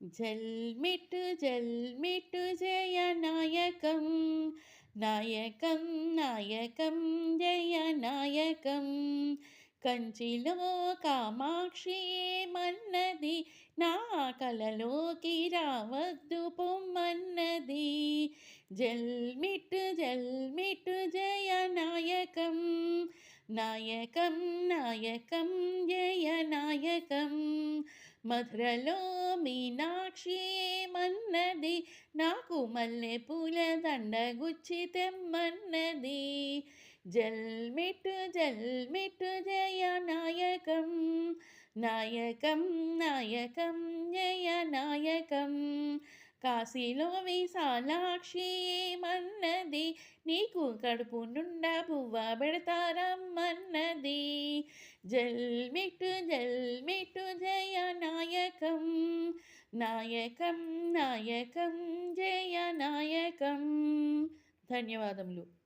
జల్మిటు జల్మిటు జయ నాయకం నాయకం నాయకం జయ నాయకం కంచిలో కామాక్షి మన్నది నా కలలోకి రావద్దు పొమ్మన్నది. జల్మిటు జల్మిటు జయ నాయకం నాయకం నాయకం జయ నాయకం మధురలో మీనాక్షి మన్నది నాకు మల్లె పూల దండగుచ్చి తెమ్మన్నది. జల్మిట్టు జల్మిట్టు జయ నాయకం నాయకం నాయకం జయ నాయకం. కాశీలో విశాలాక్షి మన్నది నీకు కడుపు నుండా పువ్వ పెడతారమ్మన్నది. జల్మిటు జల్మిటు జయ నాయకం నాయకం నాయకం జయ నాయకం ధన్యవాదములు.